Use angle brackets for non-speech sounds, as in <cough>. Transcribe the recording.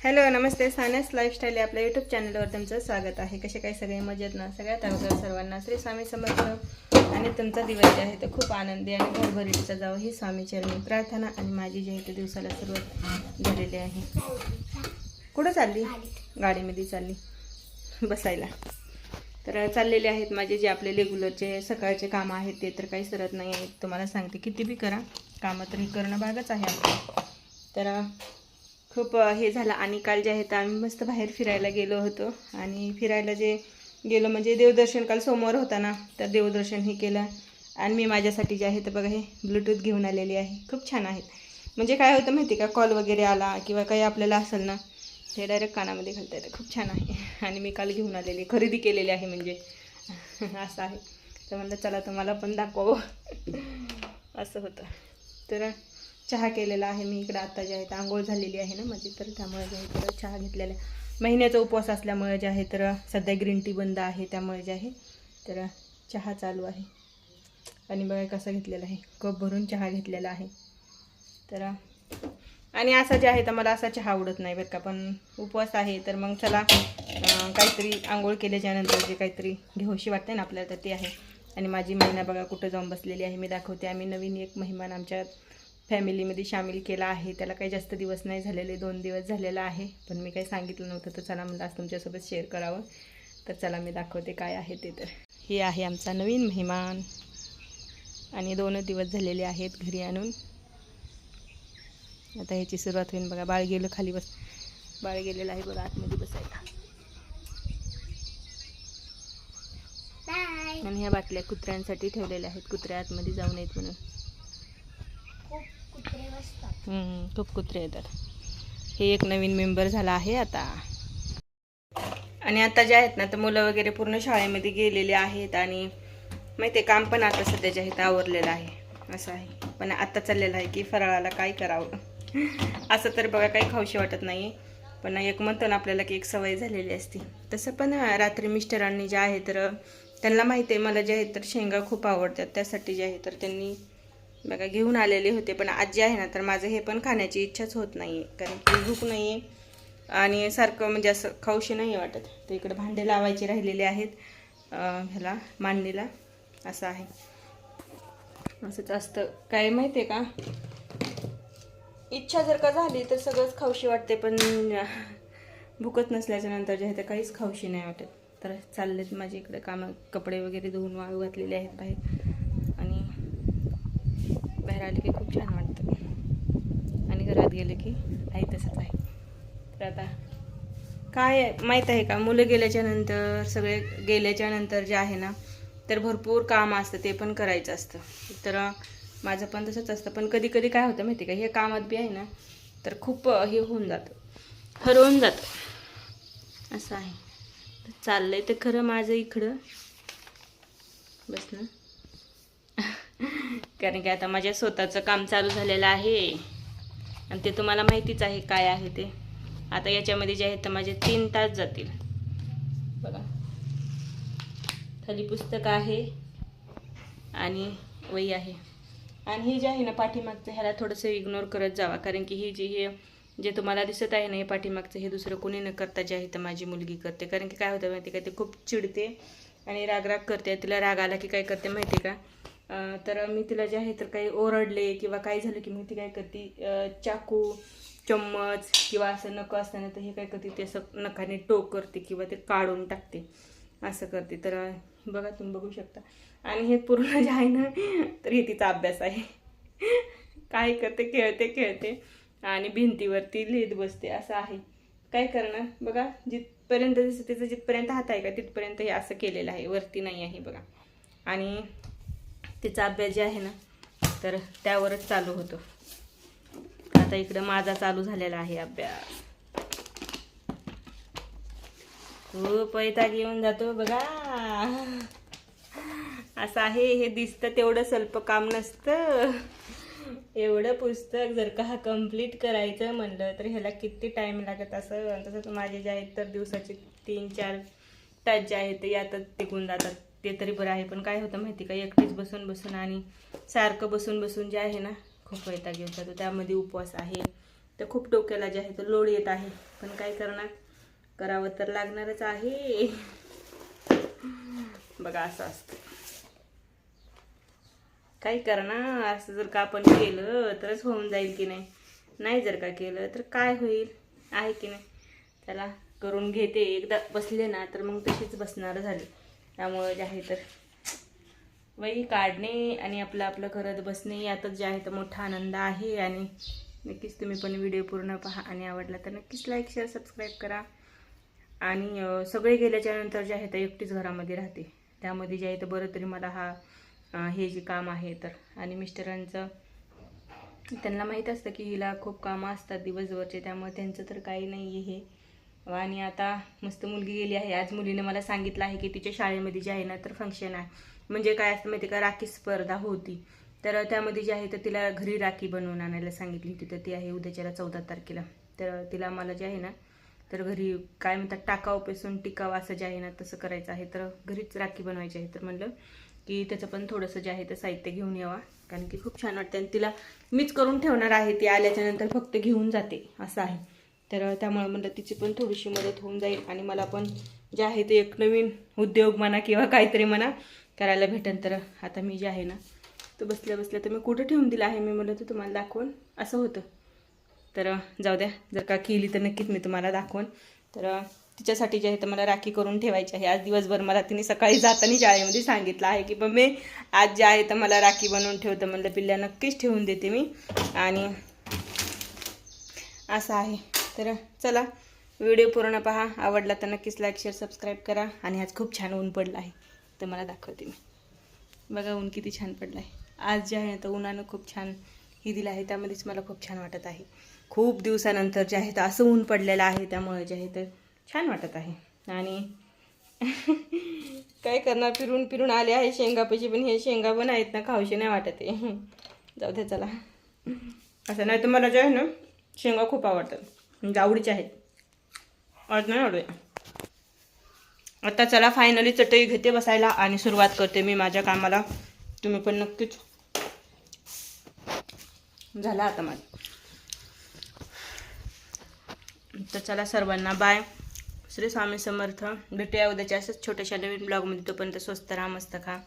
Hello नमस्ते. सानेस lifestyle या आपल्या यूट्यूब चॅनलवर तुमचं स्वागत आहे. कसे काय सगळे? मजेत ना? सगळ्यात अगोदर सर्वांना श्री स्वामी समर्थ. आणि तुमचा दिवस जे आहे तो खूप आनंदी आणि भरभरीचा जावं. ही स्वामी चरणी प्रार्थना आणि माझी जी आहे ते दिवसाला सुरुवात झालेली आहे. कुठं चालली? गाडीमध्ये चालली. बसायला. तर चाललेले आहेत माझे जे आपले रेग्युलरचे सकाळचे कामं आहेत ते तर काही सरत नाही आहेत तुम्हाला सांगते किती बी करा कामं तर हे करणं भागच आहे आपलं. तर खूप हे झालं. आणि काल जे आहे तर आम्ही मस्त बाहेर फिरायला गेलो होतो. आणि फिरायला जे गेलो म्हणजे देवदर्शन काल सोमवार होता ना तर देवदर्शन हे केलं. आणि मी माझ्यासाठी जे आहे तर बघा हे ब्लूटूथ घेऊन आलेली आहे. खूप छान आहेत. म्हणजे काय होतं माहिती का? कॉल वगैरे आला किंवा काही आपल्याला असेल ना ते डायरेक्ट कानामध्ये घालता येतं. खूप छान आहे. <laughs> आणि मी काल घेऊन आलेली खरेदी केलेली आहे म्हणजे. <laughs> असं आहे. तर म्हणलं चला तुम्हाला पण दाखवावं. <laughs> असं होतं. तर चहा केलेला आहे. मी इकडं आता जे आहे तर आंघोळ झालेली आहे ना माझी. तर त्यामुळे जे आहे तर चहा घेतलेला आहे. महिन्याचा उपवास असल्यामुळे जे आहे तर सध्या ग्रीन टी बंद आहे. त्यामुळे जे आहे तर चहा चालू आहे. आणि बघा कसा घेतलेला आहे. कप भरून चहा घेतलेला आहे. तर आणि असा जे आहे तर मला असा चहा आवडत नाही बरं का. पण उपवास आहे तर मग चला काहीतरी आंघोळ केल्याच्यानंतर जे काहीतरी घेऊशी वाटते ना आपल्याला तर ते आहे. आणि माझी महिना बघा कुठं जाऊन बसलेली आहे. मी दाखवते. आम्ही नवीन एक महिमान आमच्या फॅमिलीमध्ये सामील केला आहे. त्याला काही जास्त दिवस नाही झालेले दोन दिवस झालेला आहे. पण मी काही सांगितलं नव्हतं तर चला मला आज तुमच्यासोबत शेअर करावं. तर चला मी दाखवते काय आहे ते तर. हे आहे आमचा नवीन मेहमान. आणि दोनच दिवस झालेले आहेत घरी आणून. आता ह्याची सुरुवात होईल बघा. बाळ गेलं खाली बस बाळ गेलेलं आहे बघा आतमध्ये बसायला. आणि ह्या बाटल्या कुत्र्यांसाठी ठेवलेल्या आहेत. कुत्र्या आतमध्ये जाऊ नयेत म्हणून. खूप कुत्रे येतात. हे एक नवीन मेंबर झाला आहे आता. आणि आता जे आहेत ना तर मुलं वगैरे पूर्ण शाळेमध्ये गेलेले आहेत आणि माहिती आहे काम पण आता सध्याच्या आहेत आवरलेलं आहे. असं आहे. पण आता चाललेलं आहे की फराळाला काय करावं. <laughs> असं तर बघा काही खाऊशी वाटत नाही पण एक म्हणतो ना आपल्याला की एक सवय झालेली असते. तसं पण रात्री मिस्टरांनी जे आहे तर त्यांना माहिती आहे मला जे आहे तर शेंगा खूप आवडतात. त्यासाठी जे आहे तर त्यांनी बघा घेऊन आलेले होते पण आजी आहे ना तर माझं हे पण खाण्याची इच्छाच होत नाही आहे कारण की भूक नाही आहे आणि सारखं म्हणजे असं खाऊशी नाही वाटत. तर इकडे भांडे लावायचे राहिलेले आहेत ह्याला मांडणीला असं आहे. असंच असतं काय माहिती आहे का? इच्छा जर का झाली तर सगळंच खाऊशी वाटते पण भूकत नसल्याच्या नंतर जे आहे ते काहीच खाऊशी नाही वाटत. तर चाललेत माझे इकडे कामं कपडे वगैरे धुवून वाळू घातलेले आहेत बाहेर. बाहेर आले की खूप छान वाटतं. आणि घरात गेले की आहे तसंच आहे. तर आता काय आहे, माहीत आहे का? मुलं गेल्याच्यानंतर सगळे गेल्याच्यानंतर जे आहे ना तर भरपूर काम असतं ते पण करायचं असतं. तर माझं पण तसंच असतं. पण कधी कधी काय होतं माहिती आहे का? हे कामात बी आहे ना तर खूप हे होऊन जातं. हरवून जातं. असं आहे. चाललं चाललंय तर खरं माझं इकडं. बस ना. कारण की आता माझ्या स्वतःचं काम चालू झालेलं आहे. आणि ते तुम्हाला माहितीच आहे काय आहे ते. आता याच्यामध्ये जे आहे तर माझे तीन तास जातील. बघा. खाली पुस्तक आहे आणि वही आहे. आणि हे जे आहे ना पाठीमागचं ह्याला थोडंसं इग्नोर करत जावा. कारण की ही जी हे जे तुम्हाला दिसत आहे ना हे पाठीमागचं हे दुसरं कोणी न करता जे आहे तर माझी मुलगी करते. कारण की काय होतं माहिती का? ते खूप चिडते आणि रागराग करते. तिला राग आला की काय करते माहिती का? तर मी तिला जे आहे तर काही ओरडले किंवा काय झालं की मग ती काय करते चाकू चम्मच किंवा असं नकं असताना तर हे काय करते ते असं नखाने टोक करते किंवा ते काढून टाकते. असं करते. तर बघा तुम्ही बघू शकता. आणि हे पूर्ण जे आहे ना तर हे तिचा अभ्यास आहे. काय करते खेळते खेळते आणि भिंतीवरती लिहित बसते. असं आहे. काय करणार? बघा जिथपर्यंत दिसतं तिचं जिथपर्यंत हात आहे का तिथपर्यंत हे असं केलेलं आहे. वरती नाही आहे बघा. आणि तिचा अभ्यास जे आहे ना तर त्यावरच चालू होतो. आता इकडं माझा चालू झालेला आहे अभ्यास. खूप वैताग येऊन जातो बघा. असं आहे हे दिसतं तेवढं स्वल्प काम नसतं. एवढं पुस्तक जर का हा कंप्लीट करायचं म्हणलं तर ह्याला किती टाईम लागत असं? तसंच माझे जे आहेत तर दिवसाचे तीन चार तास जे आहेत ते यातच टिकून जातात. ते तरी बरं आहे. पण काय होतं माहिती का एकटीच बसून बसून आणि सारखं बसून बसून जे आहे ना खूप वैताग येऊन जातो त्यामध्ये उपवास आहे. तर खूप डोक्याला जे आहे तर लोड येत आहे. पण काय करणार? करावं तर लागणारच आहे. बघा असं असतं. काही करणार? असं जर का आपण केलं तरच होऊन जाईल की नाही? नाही जर का केलं तर काय होईल? आहे की नाही? त्याला करून घेते. एकदा बसले ना तर मग तशीच बसणार झाले. त्यामुळं जे आहे तर. वही काढणे आणि आपलं आपलं करत बसणे यातच जे आहे तर मोठा आनंद आहे आणि नक्कीच तुम्ही पण व्हिडिओ पूर्ण पहा आणि आवडला तर नक्कीच लाईक शेअर सबस्क्राईब करा. आणि सगळे गेल्याच्यानंतर जे आहे तर एकटीच घरामध्ये राहते. त्यामध्ये जे आहे तर बरं तरी मला हा हे जे काम आहे तर. आणि मिस्टरांचं त्यांना माहीत असतं की हिला खूप कामं असतात दिवसभरचे त्यामुळे त्यांचं तर काही नाही आहे हे. आणि आता मस्त मुलगी गेली आहे. आज मुलीनं मला सांगितलं आहे की तिच्या शाळेमध्ये जे आहे ना तर फंक्शन आहे. म्हणजे काय असतं माहिती का? राखी स्पर्धा होती. तर त्यामध्ये जे आहे तर तिला घरी राखी बनवून आणायला सांगितली होती. तर ती आहे उद्याच्याला चौदा तारखेला. तर तिला मला जे आहे ना तर घरी काय म्हणतात टाकाव पेसून टिकाव असं जे आहे ना तसं करायचं आहे. तर घरीच राखी बनवायची आहे. तर म्हणलं की त्याचं पण थोडंसं जे आहे तर साहित्य घेऊन यावा. कारण की खूप छान वाटतं आणि तिला मीच करून ठेवणार आहे. ती आल्याच्यानंतर फक्त घेऊन जाते. असं आहे. तर त्यामुळे म्हणलं तिची पण थोडीशी मदत होऊन जाईल आणि मला पण जे आहे ते एक नवीन उद्योग म्हणा किंवा काहीतरी म्हणा करायला भेटेल. तर आता मी जे आहे ना तो बसल्या बसल्या तर मी कुठं ठेवून दिलं आहे मी म्हणलं तर तुम्हाला दाखवून असं होतं. तर जाऊ द्या जर का केली तर नक्कीच मी तुम्हाला दाखवून. तर तिच्यासाठी जे आहे तर मला राखी करून ठेवायची आहे. आज दिवसभर मला तिने सकाळी जाताना शाळेमध्ये सांगितलं आहे की मग मी आज जे आहे तर मला राखी बनवून ठेवतं म्हणलं पिल्ल्या नक्कीच ठेवून देते मी. आणि असं आहे. तर चला व्हिडिओ पूर्ण पहा. आवडला तर नक्कीच लाईक शेअर सबस्क्राईब करा. आणि आज खूप छान ऊन पडलं आहे. तर मला दाखवते मी. बघा ऊन किती छान पडलं आहे. आज जे आहे तर उन्हानं खूप छान ही दिलं आहे. त्यामध्येच मला खूप छान वाटत आहे. खूप दिवसानंतर जे आहे तर असं ऊन पडलेलं आहे. त्यामुळे जे आहे तर छान वाटत आहे. आणि <laughs> काय करणार? फिरून फिरून आले आहे शेंगापाशी पण हे शेंगा पण आहेत ना खाऊशी नाही वाटत आहे. <laughs> जाऊ दे चला. असं नाही तर मला जे आहे ना शेंगा खूप आवडतात. म्हणजे आवडीचे आहेत. आज नाही आवडत आता चला फायनली चटई घेते बसायला आणि सुरुवात करते मी माझ्या कामाला. तुम्ही पण नक्कीच झाला आता माझं. तर चला सर्वांना बाय श्री स्वामी समर्थ. भेटूया उद्याच्या असंच छोट्याशा नवीन ब्लॉगमध्ये तोपर्यंत स्वस्त राहा मस्त खा.